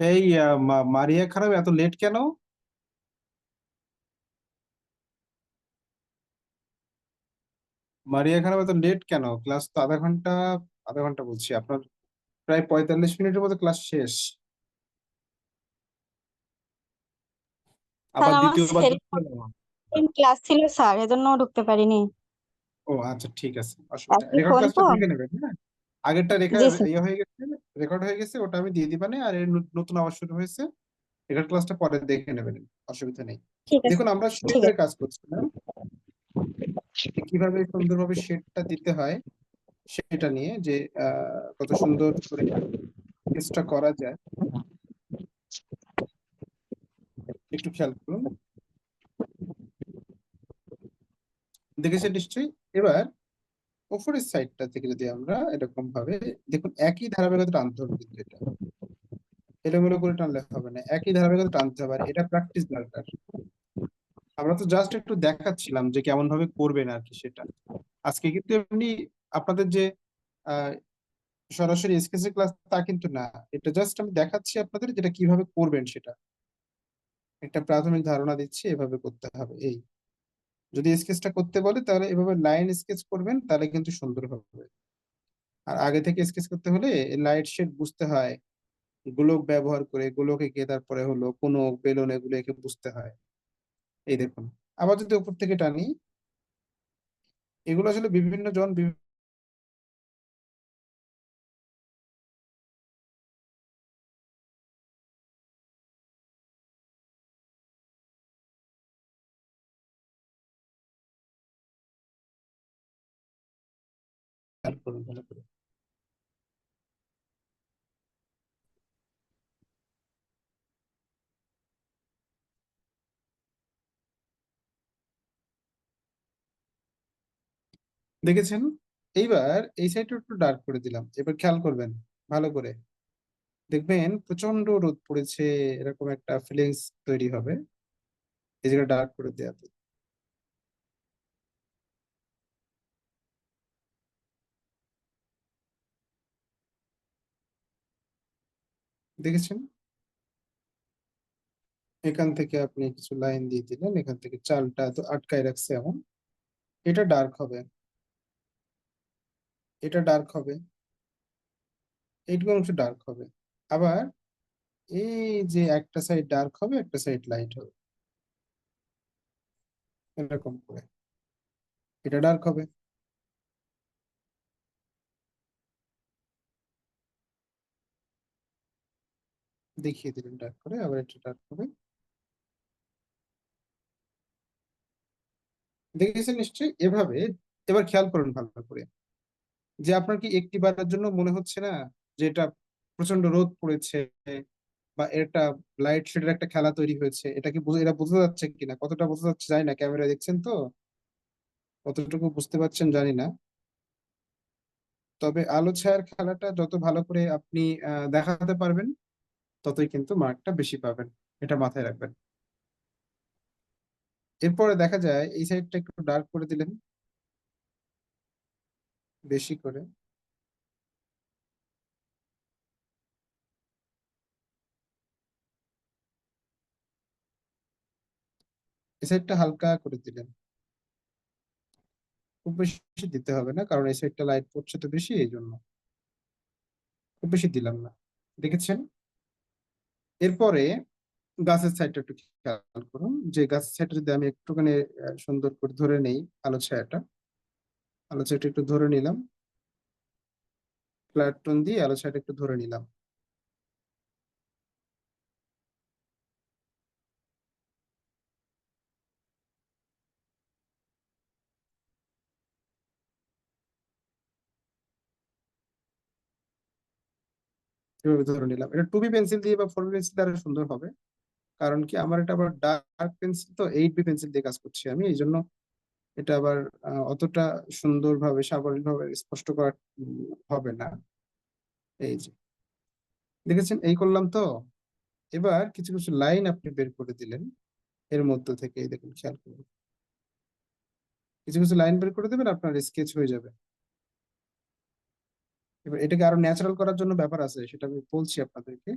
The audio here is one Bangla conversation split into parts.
এই আহ, মা- মারিয়া খারাপ এত লেট কেন? মারিয়া খারাপ এত লেট কেন? ক্লাস তো আধা ঘণ্টা আধা ঘণ্টা বলছি। আপনার প্রায় পঁয়তাল্লিশ মিনিটের মতো ক্লাস শেষ। স্যার আবার আমার দ্বিতীয়বার ঢুকতে হলো? ক্লাস ছিল স্যার এজন্য ঢুকতে পারিনি। ও আচ্ছা ঠিক আছে। অসুবিধা রেকর্ড ফোন ক্লাসটা তো দেখে নেবেন হ্যাঁ? আগেরটা জি ইয়ে হয়ে গেছে রেকর্ড হয়ে গেছে ওটা আমি দিয়ে দিবানে আর এর নতুন আবার শুরু হয়েছে। রেকর্ড ক্লাসটা পরে দেখে নেবেন অসুবিধা নেই। দেখুন আমরা শেডের কাজ করছিলাম। কীভাবে সুন্দরভাবে শেডটা দিতে হয় সেটা নিয়ে যে কত সুন্দর করে কাজটা করা যায়। একটু খেয়াল করুন। দেখেছেন নিশ্চয়ই? এবার উপরের সাইডটা থেকে যদি আমরা এরকম ভাবে দেখুন একই ধারাবাহিকতা টানতে হবে কিন্তু এটা। এলোমেলো করে টানলে হবে না। একই ধারাবাহিকতা টানতে হবে আর এটা প্র্যাকটিস দরকার। আমরা তো জাস্ট একটু দেখাচ্ছিলাম যে কেমন ভাবে করবেন আর কি সেটা। আজকে কিন্তু এমনি আপনাদের যে সরাসরি এসকেসি ক্লাস তা কিন্তু না। এটা জাস্ট আমি দেখাচ্ছি আপনাদের যেটা কীভাবে করবেন সেটা। একটা প্রাথমিক ধারণা দিচ্ছি, এভাবে করতে হবে। এই। যদি স্কেচটা করতে বলে, তাহলে এভাবে লাইন স্কেচ করবেন, তাহলে কিন্তু সুন্দর হবে। আর আগে থেকে স্কেচ করতে হলে লাইট শেড বুঝতে হয়, গোলক ব্যবহার করে গোলক এঁকে তারপরে হলো কোনো বেলুন এগুলো এঁকে বুঝতে হয়। এই দেখুন, আবার যদি উপর থেকে টানি, এগুলো আসলে বিভিন্ন জন বিভিন্ন দেখেছেন? এইবার এই সাইডটা একটু ডার্ক করে দিলাম। এবার খেয়াল করবেন, ভালো করে। দেখবেন প্রচণ্ড রোদ পড়েছে, এরকম একটা ফিলিংস তৈরি হবে। এই জায়গাটা ডার্ক করে দেওয়াতে দেখেছেন? এখান থেকে আপনি কিছু লাইন দিয়ে দিলেন, এখান থেকে চালটা তো আটকায় রাখছে এমন। এটা ডার্ক হবে। এটা ডার্ক হবে। এইটুকু অংশ ডার্ক হবে। আবার এই যে একটা সাইড ডার্ক হবে, একটা সাইড লাইট হবে। এরকম করে। এটা ডার্ক হবে। দেখিয়ে দিলেন ডার্ক করে, আবার এটা ডার্ক হবে। দেখেছেন নিশ্চয়ই? এভাবে, এবার খেয়াল করুন ভালো করে। যে আপনার কি একটি বারের জন্য মনে হচ্ছে না যে এটা প্রচণ্ড রোদ পড়েছে বা এটা লাইট শেডের একটা খেলা তৈরি হয়েছে? এটা কি এটা বোঝা যাচ্ছে কিনা? কতটা বোঝা যাচ্ছে জানি না ক্যামেরা দেখছেন তো? কতটুকু বুঝতে পারছেন জানি না। তবে আলো ছায়ার খেলাটা যত ভালো করে আপনি দেখাতে পারবেন, ততই কিন্তু মার্কটা বেশি পাবেন। এটা মাথায় রাখবেন। এরপরে দেখা যায়, এই সাইডটা একটু ডার্ক করে দিলেন। বেশি করে। এই সাইডটা হালকা করে দিলেন। খুব বেশি দিতে হবে না, কারণ এই সাইডটা লাইট পড়ছে তো বেশি, এই জন্য। খুব বেশি দিলাম না। দেখেছেন? এরপরে গাছের সাইডটা একটু খেয়াল করুন। যে গাছের সাইডটা যদি আমি একটুখানি সুন্দর করে ধরে নেই, আলো ছায়াটা। আলো ছায়াটা একটু ধরে নিলাম। ফ্ল্যাট টোন দিয়ে আলো ছায়াটা একটু ধরে নিলাম। ধরে নিলাম। এটা টু বি পেন্সিল দিয়ে বা ফোর বি পেন্সিল দিয়ে আরও সুন্দর হবে। কারণ কি? আমার এটা আবার ডার্ক পেন্সিল, তো এইট বি পেন্সিল দিয়ে কাজ করছি আমি। এই জন্য এটা আবার অতটা সুন্দরভাবে, সাবলীলভাবে স্পষ্ট করা হবে না। এই যে। দেখেছেন? এই করলাম তো। এবার কিছু কিছু লাইন আপনি বের করে দিলেন। এর মধ্য থেকে, এই দেখুন, খেয়াল করুন। কিছু কিছু লাইন বের করে দেবেন, আপনার স্কেচ হয়ে যাবে। এবার এটাকে আরও ন্যাচারাল করার জন্য ব্যাপার আছে, সেটা আমি বলছি আপনাদেরকে।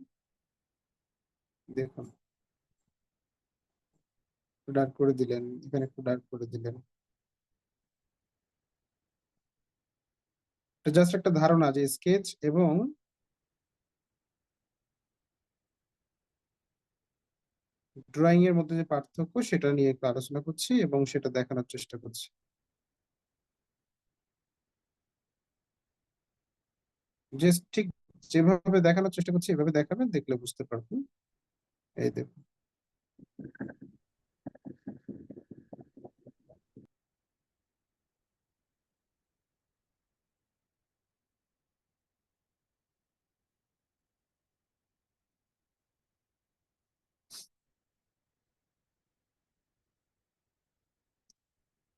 দেখুন। ডার্ক করে দিলেন, এখানে একটু ডার্ক করে দিলেন। জাস্ট একটা ধারণা যে স্কেচ এবং ড্রয়িং এর মধ্যে যে পার্থক্য সেটা নিয়ে একটু আলোচনা করছি এবং সেটা দেখানোর চেষ্টা করছি। যে ঠিক যেভাবে দেখানোর চেষ্টা করছি, এভাবে দেখাবেন, দেখলে বুঝতে পারবেন। এই দেখুন।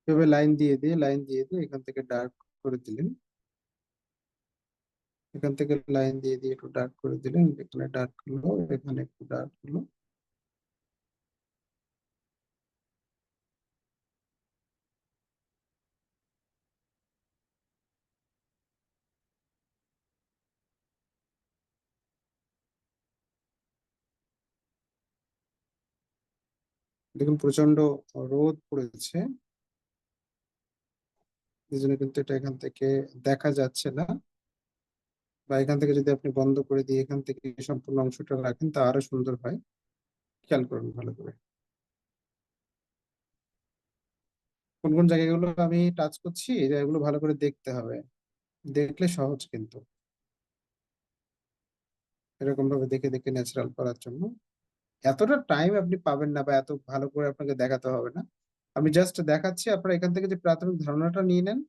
এভাবে লাইন দিয়ে দিয়ে লাইন দিয়ে দিয়ে এখান থেকে ডার্ক করে দিলেন। এখান থেকে লাইন দিয়ে দিয়ে একটু ডার্ক করে দিলেন। এখানে ডার্ক হলো, এখানে একটু ডার্ক হলো। দেখুন প্রচণ্ড রোদ পড়েছে। এই জন্য কিন্তু এটা এখান থেকে দেখা যাচ্ছে না। বা এখান থেকে যদি আপনি বন্ধ করে দিয়ে এখান থেকে সম্পূর্ণ অংশটা রাখেন, তা আরও সুন্দর হয়। খেয়াল করুন ভালো করে। কোন কোন জায়গাগুলো আমি টাচ করছি, এই জায়গাগুলো ভালো করে দেখতে হবে। দেখলে সহজ কিন্তু। এরকম ভাবে দেখে দেখে ন্যাচারাল করার জন্য। এতটা টাইম আপনি পাবেন না বা এত ভালো করে আপনাকে দেখাতে হবে না। আমি জাস্ট দেখাচ্ছি, আপনারা এখান থেকে যে প্রাথমিক ধারণাটা নিয়ে নেন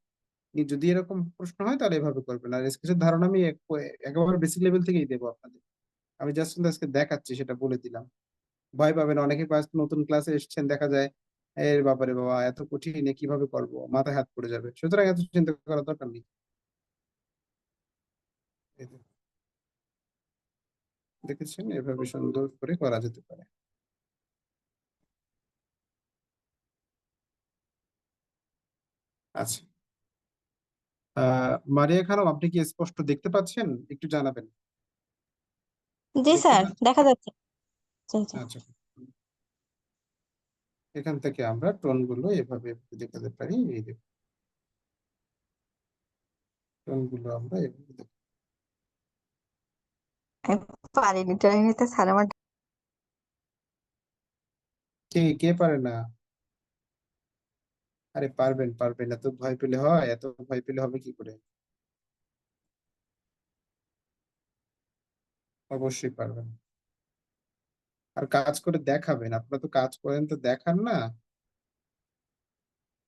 যদি এরকম প্রশ্ন হয় তাহলে এভাবে করবেন। আর স্কেচের ধারণা আমি একেবারে বেসিক লেভেল থেকেই দেবো আপনাদের। আমি জাস্ট আজকে দেখাচ্ছি, সেটা বলে দিলাম। ভয় পাবেন অনেকে নতুন ক্লাসে এসেছেন, দেখা যায়, এর ব্যাপারে বাবা, এত কঠিন কীভাবে করব? মাথায় হাত পড়ে যাবে। সুতরাং এত চিন্তা করার দরকার নেই। দেখেছেন? এভাবে সুন্দর করে করা যেতে পারে। আচ্ছা আহ মারিয়া খানম আপনি কি স্পষ্ট দেখতে পাচ্ছেন? একটু জানাবেন। জি স্যার দেখা যাচ্ছে। আচ্ছা। এখান থেকে আমরা টোনগুলো এভাবে দেখাতে পারি এই দেখুন। টোনগুলো আমরা এভাবে দেখ- আমি পারিনি ড্রয়িং নিতে স্যার আমার কে কে পারে না? আরে পারবেন পারবেন এত ভয় পেলে হয়, এত ভয় পেলে হবে কি করে? অবশ্যই পারবেন। আর কাজ করে দেখাবেন। আপনারা তো কাজ করেন তো দেখান না।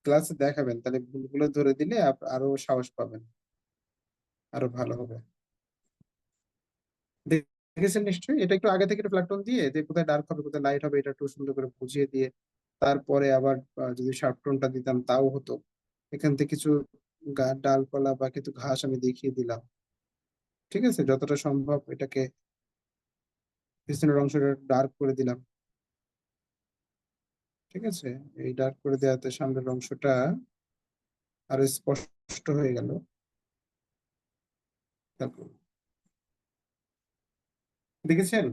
ক্লাসে দেখাবেন, তাহলে ভুলগুলো ধরে দিলে আরও সাহস পাবেন। আরও ভালো হবে। দেখ- দেখেছেন নিশ্চয়ই? এটা একটু আগে থেকে প্ল্যাটফর্ম দিয়ে যে কোথায় ডার্ক হবে, কোথায় লাইট হবে, এটা একটু সুন্দর করে বুঝিয়ে দিয়ে তারপরে আবার যদি শার্প টোনটা দিতাম তাও হতো। এখান থেকে কিছু ডালপালা বা কিছু ঘাস আমি দেখিয়ে দিলাম। ঠিক আছে? যতটা সম্ভব এটাকে পিছনের অংশটা ডার্ক করে দিলাম। ঠিক আছে? এই ডার্ক করে দেওয়াতে সামনের অংশটা আরও স্পষ্ট হয়ে গেল। দেখেছেন?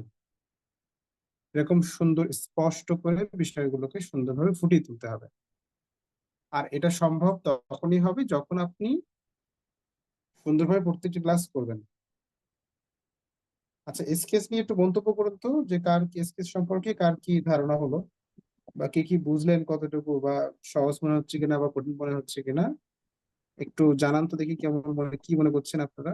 এরকম সুন্দর স্পষ্ট করে বিষয়গুলোকে সুন্দরভাবে ফুটিয়ে তুলতে হবে। আর এটা সম্ভব তখনই হবে যখন আপনি সুন্দরভাবে প্রত্যেকটি ক্লাস করবেন। আচ্ছা স্কেচ নিয়ে একটু মন্তব্য করুন তো, যে কার কি স্কেচ সম্পর্কে কার কি ধারণা হলো? বা কে কি বুঝলেন কতটুকু বা সহজ মনে হচ্ছে কিনা বা কঠিন মনে হচ্ছে কিনা? একটু জানান তো দেখি কেমন মনে, কি মনে করছেন আপনারা?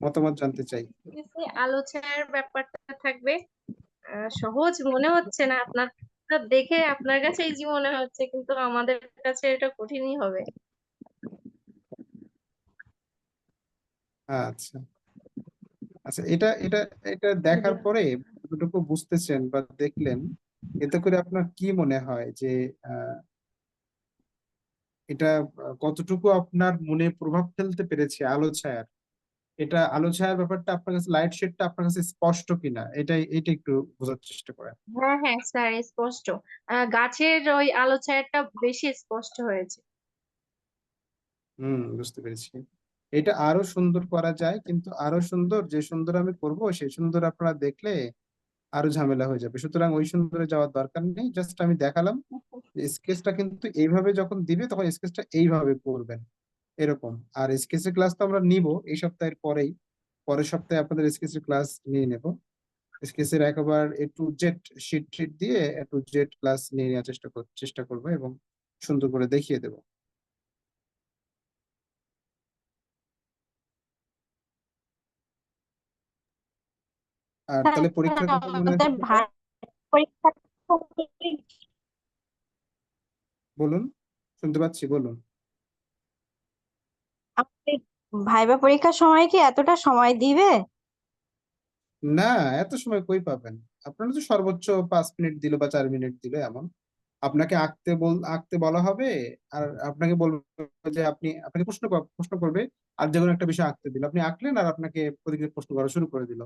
মতামত জানতে চাই। আলোচনার ব্যাপারটা থাকবে। সহজ মনে হচ্ছে না। আপনার দেখে আপনার কাছে ইজি মনে হচ্ছে কিন্তু আমাদের কাছে এটা কঠিনই হবে। আচ্ছা। আচ্ছা এটা এটা এটা দেখার পরে যতটুকু বুঝতেছেন বা দেখলেন এতে করে আপনার কি মনে হয় যে আহ, এটা কতটুকু আপনার মনে প্রভাব ফেলতে পেরেছে আলো ছায়ার এটা আলো ছায়ার ব্যাপারটা আপনার কাছে লাইট শেডটা আপনার কাছে স্পষ্ট কিনা? এটাই এটা একটু বোঝার চেষ্টা করেন। হ্যাঁ হ্যাঁ স্যার স্পষ্ট। গাছের ওই আলো ছায়াটা বেশি স্পষ্ট হয়েছে। হুম বুঝতে পেরেছি। এটা আরও সুন্দর করা যায় কিন্তু আরও সুন্দর যে সুন্দর আমি করব সেই সুন্দর আপনারা দেখলে আরও ঝামেলা হয়ে যাবে। সুতরাং ওই সুন্দরে যাওয়ার দরকার নেই। জাস্ট আমি দেখালাম স্কেচটা কিন্তু এইভাবে যখন দিবে তখন স্কেচটা এইভাবে করবেন। এরকম। আর স্কেচের ক্লাস তো আমরা নিব এই সপ্তাহের পরেই। পরের সপ্তাহে আপনাদের স্কেচের ক্লাস নিয়ে নেব। স্কেচের একবার এ টু জেড শিট টিট দিয়ে এ টু জেড ক্লাস নিয়ে নেওয়ার চেষ্টা কর চেষ্টা করব এবং সুন্দর করে দেখিয়ে দেবো। আর তাহলে পরীক্ষা বলুন। শুনতে পাচ্ছি বলুন। ভাইবা পরীক্ষার সময় কি এতটা সময় দিবে? না, এত সময় কই পাবেন? আপনারা তো সর্বোচ্চ পাঁচ মিনিট দিল বা চার মিনিট দিল এমন। আপনাকে আঁকতে বল, আঁকতে বলা হবে আর আপনাকে বলবে যে আপনি, আপনাকে প্রশ্ন প্রশ্ন করবে আর যে কোনো একটা বিষয় আঁকতে দিল। আপনি আঁকলেন আর আপনাকে ওদিকে প্রশ্ন করা শুরু করে দিল।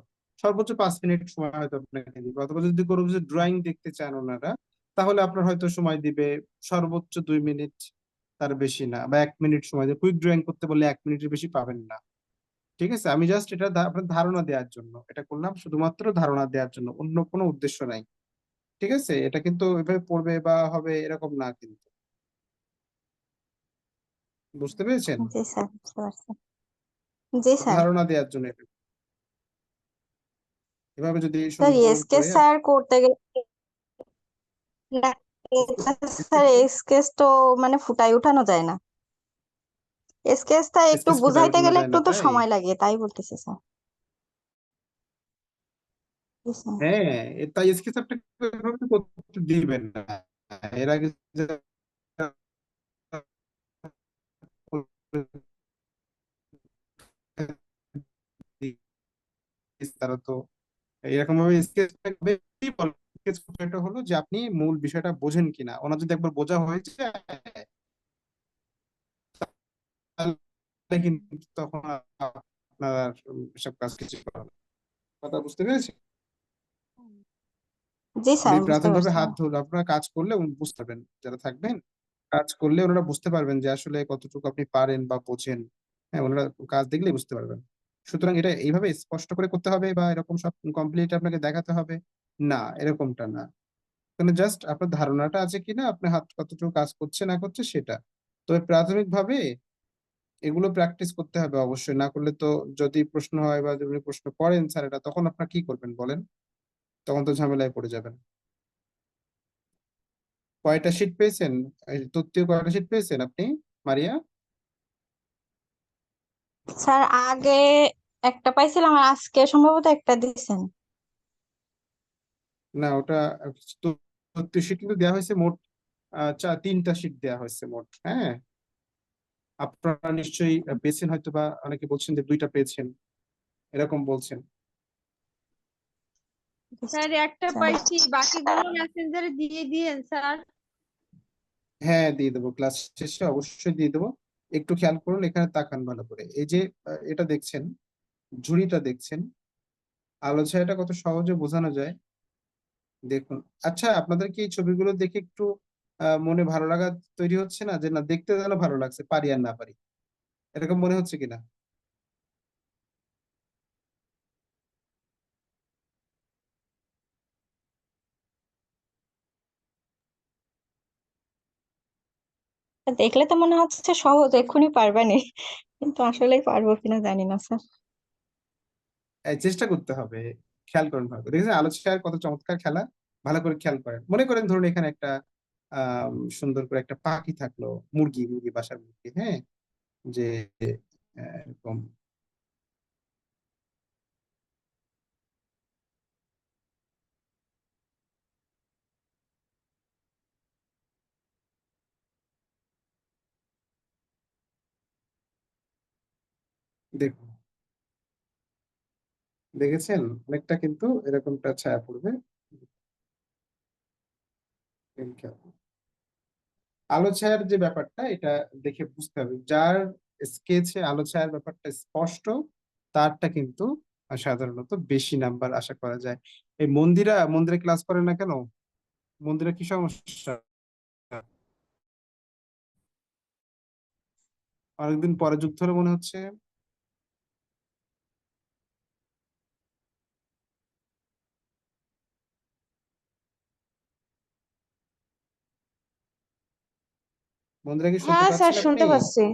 সর্বোচ্চ পাঁচ মিনিট সময় হয়তো আপনাকে দিবে। অথবা যদি কোনো কিছু ড্রয়িং দেখতে চান ওনারা, তাহলে আপনার হয়তো সময় দিবে সর্বোচ্চ দুই মিনিট তার বেশি না বা এক মিনিট সময় দেবে কুইক ড্রয়িং করতে বললে এক মিনিটের বেশি পাবেন না। ঠিক আছে? আমি জাস্ট এটা আপনার ধারণা দেওয়ার জন্য এটা করলাম শুধুমাত্র ধারণা দেওয়ার জন্য অন্য কোনো উদ্দেশ্য নাই। ঠিক আছে? এটা কিন্তু এভাবে পড়বে বা হবে এরকম না কিন্তু। বুঝতে পেরেছেন? ধারণা দেওয়ার জন্য এভাবে যদি স্যার করতে গেলে স্যার তো মানে ফুটাই উঠানো যায় না। এসকেসটা একটু স্কেচ বুঝাইতে গেলে একটু তো সময় লাগে তাই বলতেছি স্যার। হ্যাঁ তাই স্কেচ আপনাকে করতে দিবেন না। এর আগে তারা তো এরকম ভাবে স্কেচ হলো যে আপনি মূল বিষয়টা বোঝেন কিনা। ওনার যদি একবার বোঝা হয়েছে তাহলে কিন্তু তখন আপনার সব কাজ কিছু কথা বুঝতে পেরেছেন জি স্যার আমি বুঝতে প্রাথমিকভাবে হাত ধরুন আপনারা কাজ করলে বুঝতে পারবেন যারা থাকবেন কাজ করলে ওনারা বুঝতে পারবেন যে আসলে কতটুকু আপনি পারেন বা বোঝেন। হ্যাঁ ওনারা কাজ দেখলেই বুঝতে পারবেন। সুতরাং এটা এইভাবে স্পষ্ট করে করতে হবে বা এরকম সব কমপ্লিট আপনাকে দেখাতে হবে। না, এরকমটা না। মানে জাস্ট আপনার ধারণাটা আছে কিনা, আপনি হাত, কতটুকু কাজ করছে, না করছে, সেটা। তবে প্রাথমিকভাবে এগুলো প্র্যাকটিস করতে হবে অবশ্যই। না করলে তো যদি প্রশ্ন হয় বা যদি প্রশ্ন করেন স্যার এটা তখন আপনার কি করবেন বলেন? তখন তো ঝামেলায় পড়ে যাবেন। কয়টা শীট পেয়েছেন? তত্ত্বীয় কয়টা শীট পেয়েছেন আপনি, মারিয়া? স্যার আগে একটা পাইছিলাম আজকে সম্ভবত একটা দিচ্ছেন না ওটা তত্ত্বীয় শীট কিন্তু দেওয়া হয়েছে মোট আহ, তিনটা শীট দেওয়া হয়েছে মোট হ্যাঁ? আপনারা নিশ্চয়ই পেয়েছেন হয়তো বা অনেকে বলছেন যে দুইটা পেয়েছেন এরকম বলছেন। স্যার একটা পাইছি বাকিগুলো মেসেঞ্জারে দিয়ে দিয়েন স্যার? হ্যাঁ দিয়ে দেবো ক্লাস শেষে অবশ্যই দিয়ে দেবো। একটু খেয়াল করুন এখানে তাকান ভালো করে। এই যে এটা দেখছেন ঝুড়িটা দেখছেন আলো ছায়াটা কত সহজে বোঝানো যায়। দেখুন আচ্ছা আপনাদের কি এই ছবিগুলো দেখে একটু মনে ভালো লাগা তৈরি হচ্ছে না? যে না দেখতে যেন ভালো লাগছে পারি আর না পারি? এরকম মনে হচ্ছে কিনা? দেখলে তো মনে হচ্ছে সহজ এক্ষুনি পারবানি কিন্তু আসলেই পারব কিনা জানি না স্যার। চেষ্টা করতে হবে। খেয়াল করেন ভালো করে। দেখেছেন? আলো ছায়ার কত চমৎকার খেলা, ভালো করে খেয়াল করেন। মনে করেন ধরুন এখানে একটা সুন্দর করে একটা পাখি থাকল, মুরগি মুরগি বাসার মুরগি হ্যাঁ? যে, এরকম দেখুন দেখেছেন? অনেকটা কিন্তু এরকমটা ছায়া পড়বে। আলো ছায়ার যে ব্যাপারটা, এটা দেখে বুঝতে হবে। যার স্কেচে আলো ছায়ার ব্যাপারটা স্পষ্ট, তারটা কিন্তু সাধারণত বেশি নাম্বার আশা করা যায়। এই মন্দিরা, মন্দিরে ক্লাস করে না কেন? মন্দিরে কি সমস্যা? অনেকদিন পরে যুক্ত হলে মনে হচ্ছে বন্ধুরা কি শুনতে হ্যাঁ স্যার পাচ্ছেন শুনতে পাচ্ছি।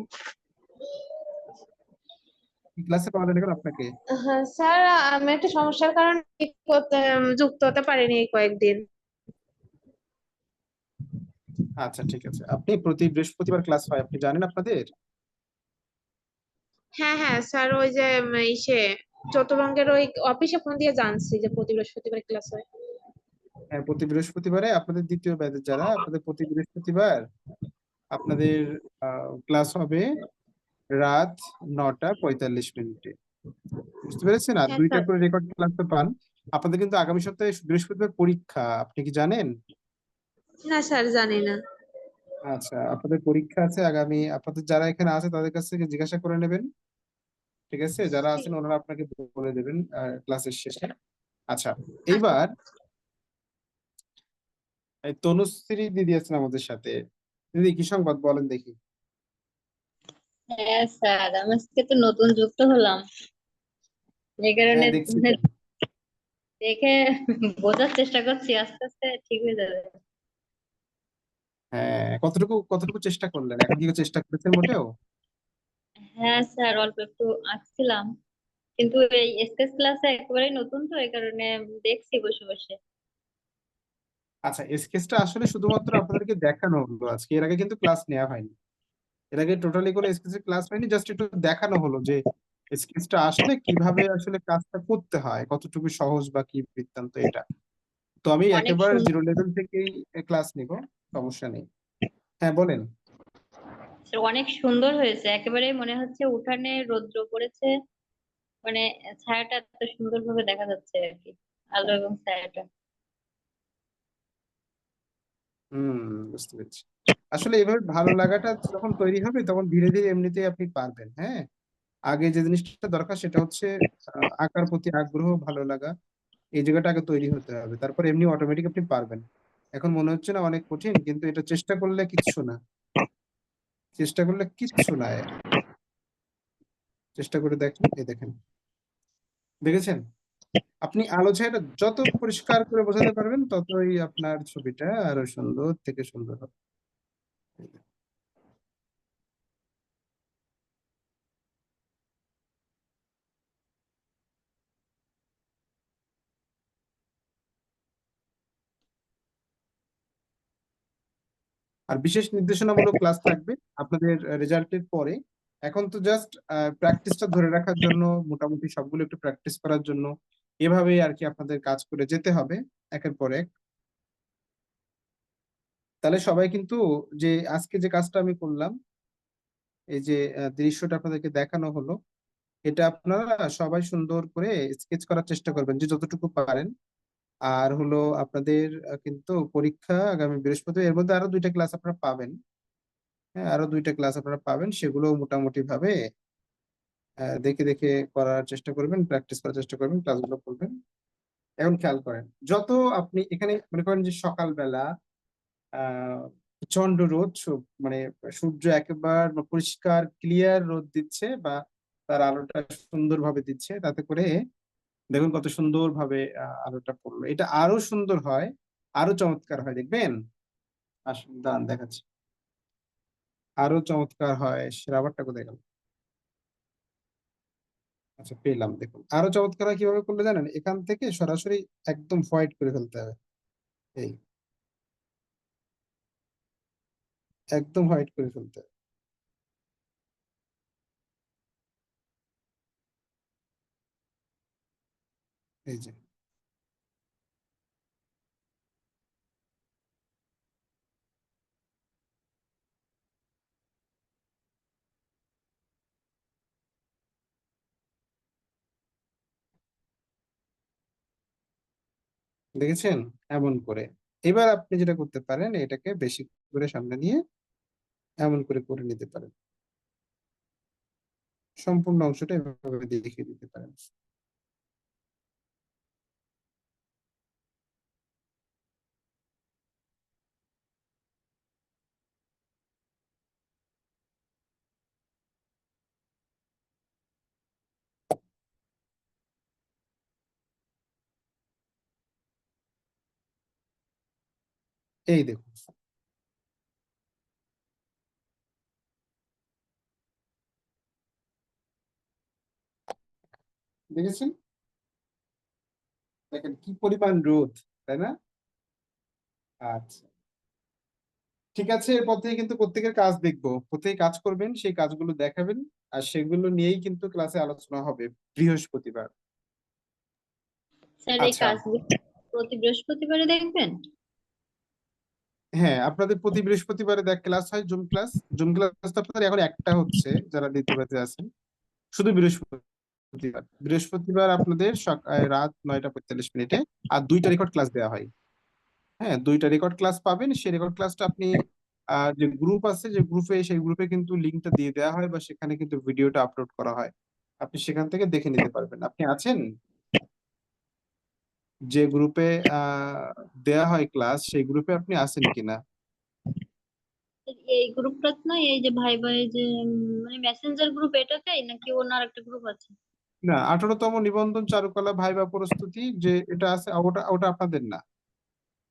ক্লাসে পাওয়া আপনাকে? হ্যাঁ স্যার আমি একটা সমস্যার কারণে যুক্ত হতে পারিনি এই কয়েকদিন। আচ্ছা ঠিক আছে। আপনি প্রতি বৃহস্পতিবার ক্লাস হয় আপনি জানেন আপনাদের? হ্যাঁ হ্যাঁ স্যার ওই যে ইসে চতুরঙ্গের ওই অফিসে ফোন দিয়ে জানছি যে প্রতি বৃহস্পতিবার ক্লাস হয়। হ্যাঁ প্রতি বৃহস্পতিবারে আপনাদের দ্বিতীয় ব্যাচের যারা আপনাদের প্রতি বৃহস্পতিবার আপনাদের ক্লাস হবে রাত নটা পঁয়তাল্লিশ মিনিটে। বুঝতে পেরেছেন? আর হ্যাঁ, দুইটা করে রেকর্ড ক্লাস তো পান। আপনাদের কিন্তু আগামী সপ্তাহে বৃহস্পতিবার পরীক্ষা আপনি কি জানেন? না স্যার জানি না। আচ্ছা আপনাদের পরীক্ষা আছে আগামী আপনাদের যারা এখানে আছে তাদের কাছ থেকে জিজ্ঞাসা করে নেবেন। ঠিক আছে? যারা আছেন ওনারা আপনাকে বলে দেবেন ক্লাসের শেষে। আচ্ছা এইবার তনুশ্রী দিদি আছেন আমাদের সাথে। দিদি কি সংবাদ বলেন দেখি? হ্যাঁ স্যার আমি আজকে তো নতুন যুক্ত হলাম। এই কারণে হ্যাঁ। দেখে বোঝার চেষ্টা করছি আস্তে আস্তে ঠিক হয়ে যাবে। হ্যাঁ কতটুকু কতটুকু চেষ্টা করলেন? এখন কি চেষ্টা করেছেন মোটেও? হ্যাঁ স্যার অল্প একটু আঁকছিলাম। কিন্তু এই এসকেস ক্লাসে একেবারেই নতুন তো এই কারণে দেখছি বসে বসে। আচ্ছা স্কেচটা আসলে শুধুমাত্র আপনাদেরকে দেখানো হলো আজকে। এর আগে কিন্তু ক্লাস নেওয়া হয়নি। এর আগে টোটালি কোনো স্কেচের ক্লাস হয়নি জাস্ট একটু দেখানো হলো যে স্কেচটা আসলে কীভাবে আসলে কাজটা করতে হয় কতটুকু সহজ বা কি বৃত্তান্ত এটা। তো আমি একেবারে জিরো লেভেল থেকেই ক্লাস নিব সমস্যা নেই। হ্যাঁ বলেন। অনেক সুন্দর হয়েছে। একেবারে মনে হচ্ছে উঠানে রৌদ্র পড়েছে। মানে ছায়াটা এত সুন্দর ভাবে দেখা যাচ্ছে আর কি। আলো এবং ছায়াটা। হুম বুঝতে পেরেছি। আসলে এভাবে ভালো লাগাটা যখন তৈরি হবে তখন ধীরে ধীরে এমনিতেই আপনি পারবেন হ্যাঁ? আগে যে জিনিসটা দরকার সেটা হচ্ছে আহ, আঁকার প্রতি আগ্রহ ভালো লাগা এই জায়গাটা আগে তৈরি হতে হবে। তারপর এমনি অটোমেটিক আপনি পারবেন। এখন মনে হচ্ছে না অনেক কঠিন কিন্তু এটা চেষ্টা করলে কিচ্ছু না। চেষ্টা করলে কিচ্ছু না। চেষ্টা করে দেখেন এই দেখেন। দেখেছেন? আপনি আলো ছায়াটা যত পরিষ্কার করে বোঝাতে পারবেন ততই আপনার ছবিটা আরও সুন্দর থেকে সুন্দর হবে। আর বিশেষ নির্দেশনামূলক ক্লাস থাকবে আপনাদের রেজাল্টের পরে। এখন তো জাস্ট প্র্যাকটিসটা ধরে রাখার জন্য মোটামুটি সবগুলো একটু প্র্যাকটিস করার জন্য এভাবেই আর কি আপনাদের কাজ করে যেতে হবে, একের পর এক। তাহলে সবাই কিন্তু যে আজকে যে কাজটা আমি করলাম, এই যে দৃশ্যটা আপনাদেরকে দেখানো হলো, এটা আপনারা সবাই সুন্দর করে স্কেচ করার চেষ্টা করবেন যে যতটুকু পারেন। আর হলো আপনাদের কিন্তু পরীক্ষা আগামী বৃহস্পতি এর মধ্যে আরও দুইটা ক্লাস আপনারা পাবেন। হ্যাঁ আরও দুইটা ক্লাস আপনারা পাবেন সেগুলো মোটামুটি ভাবে দেখে দেখে করার চেষ্টা করবেন প্র্যাকটিস করার চেষ্টা করবেন ক্লাসগুলো করবেন। এখন খেয়াল করেন, যত আপনি এখানে মনে করেন যে সকালবেলা প্রচণ্ড রোদ মানে সূর্য একেবারে পরিষ্কার ক্লিয়ার রোদ দিচ্ছে বা তার আলোটা সুন্দরভাবে দিচ্ছে, তাতে করে দেখুন কত সুন্দর ভাবে আলোটা পড়ল। এটা আরও সুন্দর হয়, আরও চমৎকার হয়, দেখবেন? আসুন, দাঁড়ান, দেখাচ্ছি। আরও চমৎকার হয় সে রাবারটা কোথায় গেল? আচ্ছা পেলাম। দেখুন, আরও চমৎকার কীভাবে করলে জানেন? এখান থেকে সরাসরি একদম হোয়াইট করে ফেলতে হবে। এই। একদম হোয়াইট করে ফেলতে হবে। এই যে। দেখেছেন? এমন করে। এবার আপনি যেটা করতে পারেন, এটাকে বেশি করে সামনে নিয়ে এমন করে করে নিতে পারেন। সম্পূর্ণ অংশটা এভাবে দেখিয়ে দিতে পারেন। এই দেখুন। দেখেছেন? দেখেন কি পরিমাণ রোদ তাই না? আচ্ছা। ঠিক আছে এরপর থেকে কিন্তু প্রত্যেকের কাজ দেখব। প্রত্যেকে কাজ করবেন সেই কাজগুলো দেখাবেন আর সেগুলো নিয়েই কিন্তু ক্লাসে আলোচনা হবে বৃহস্পতিবার। আচ্ছা। প্রতি বৃহস্পতিবারে দেখবেন? হ্যাঁ আপনাদের প্রতি বৃহস্পতিবারে দেখ ক্লাস হয়, জুম ক্লাস জুম ক্লাস আপনাদের এখন একটা হচ্ছে, যারা দ্বিতীয়বারে আছেন। শুধু বৃহস্পতিবার। বৃহস্পতিবার আপনাদের সকাল রাত নয়টা পঁয়তাল্লিশ মিনিটে, আর দুইটা রেকর্ড ক্লাস দেওয়া হয়। হ্যাঁ দুইটা রেকর্ড ক্লাস পাবেন। সেই রেকর্ড ক্লাসটা আপনি যে গ্রুপ আছে, যে গ্রুপে সেই গ্রুপে কিন্তু লিঙ্কটা দিয়ে দেওয়া হয় বা সেখানে কিন্তু ভিডিওটা আপলোড করা হয়। আপনি সেখান থেকে দেখে নিতে পারবেন। আপনি আছেন? যে গ্রুপে দেয়া হয় ক্লাস সেই গ্রুপে আপনি আছেন কিনা? এই গ্রুপটা না এই যে ভাই ভাই যে মানে মেসেঞ্জার গ্রুপ এটাতেই নাকি অন্য আর একটা গ্রুপ আছে? না আঠারোতম নিবন্ধন চারুকলা ভাইবা প্রস্তুতি যে এটা আছে ওটা ওটা আপনাদের না।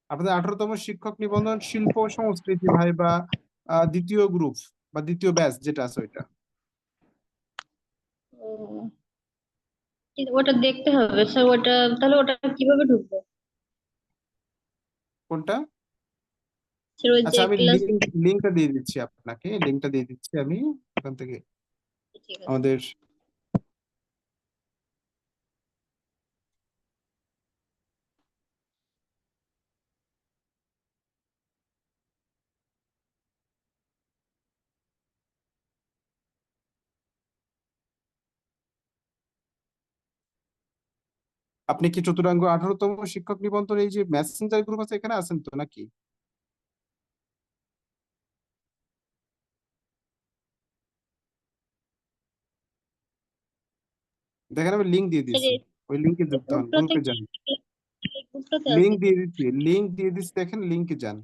আপনাদের আঠারোতম শিক্ষক নিবন্ধন শিল্প সংস্কৃতি ভাইবা দ্বিতীয় গ্রুপ বা দ্বিতীয় ব্যাচ যেটা আছে ওইটা। ওটা দেখতে হবে। স্যার ওটা তাহলে ওটা কীভাবে ঢুকবো? কোনটা? স্যার ওই যে আচ্ছা আমি ক্লাস লিঙ্ক লিঙ্কটা দিয়ে দিচ্ছি আপনাকে। লিঙ্কটা দিয়ে দিচ্ছি আমি। ওখান থেকে ঠিক আছে। আমাদের আপনি কি চতুরাঙ্গ আঠারোতম শিক্ষক নিবন্ধন এই যে মেসেঞ্জার গ্রুপ আছে এখানে আছেন তো নাকি? দেখেন আমি লিঙ্ক দিয়ে দিচ্ছি ওই লিঙ্কে যুক্ত হন গ্রুপে যান। লিঙ্ক দিয়ে দিচ্ছি লিঙ্ক দিয়ে দিচ্ছি দেখেন লিঙ্কে যান।